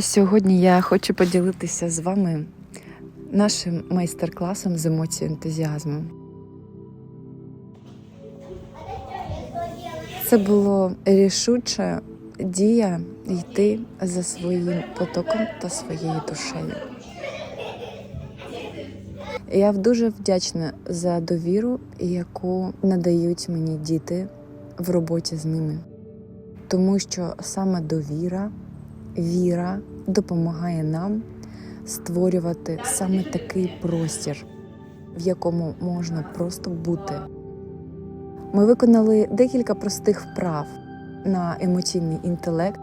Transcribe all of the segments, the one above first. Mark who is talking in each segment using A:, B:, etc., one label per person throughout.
A: Сьогодні я хочу поділитися з вами нашим майстер-класом з емоцій ентузіазму. Це було рішуча дія йти за своїм потоком та своєю душею. Я дуже вдячна за довіру, яку надають мені діти в роботі з ними, тому що саме довіра, віра допомагає нам створювати саме такий простір, в якому можна просто бути. Ми виконали декілька простих вправ на емоційний інтелект.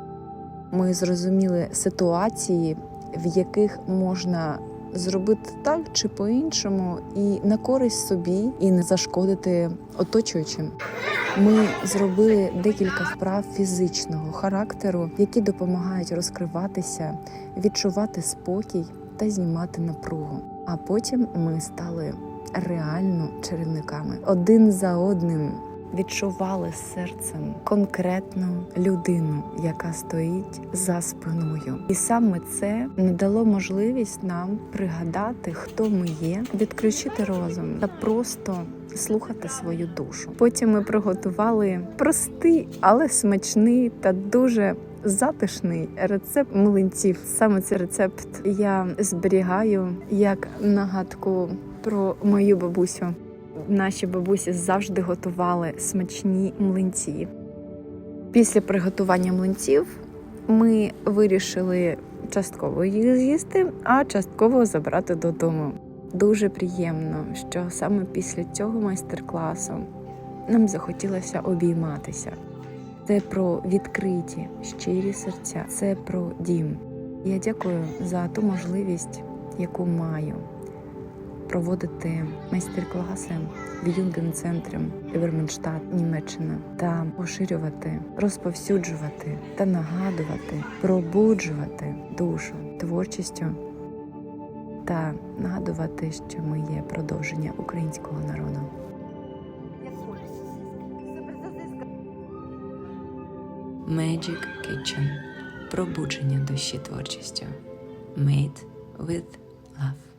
A: Ми зрозуміли ситуації, в яких можна зробити так чи по-іншому, і на користь собі, і не зашкодити оточуючим. Ми зробили декілька вправ фізичного характеру, які допомагають розкриватися, відчувати спокій та знімати напругу. А потім ми стали реально чарівниками один за одним. Відчували серцем конкретну людину, яка стоїть за спиною, і саме це надало можливість нам пригадати, хто ми є, відключити розум та просто слухати свою душу. Потім ми приготували простий, але смачний та дуже затишний рецепт млинців. Саме цей рецепт я зберігаю як нагадку про мою бабусю. Наші бабусі завжди готували смачні млинці. Після приготування млинців ми вирішили частково їх з'їсти, а частково забрати додому. Дуже приємно, що саме після цього майстер-класу нам захотілося обійматися. Це про відкриті, щирі серця, це про дім. Я дякую за ту можливість, яку маю проводити майстер-класи в Юнген-центрі Іверменштадт, Німеччина та поширювати, розповсюджувати та нагадувати, пробуджувати душу творчістю та нагадувати, що ми є продовження українського народу. Magic Kitchen. Пробудження душі творчістю. Made with love.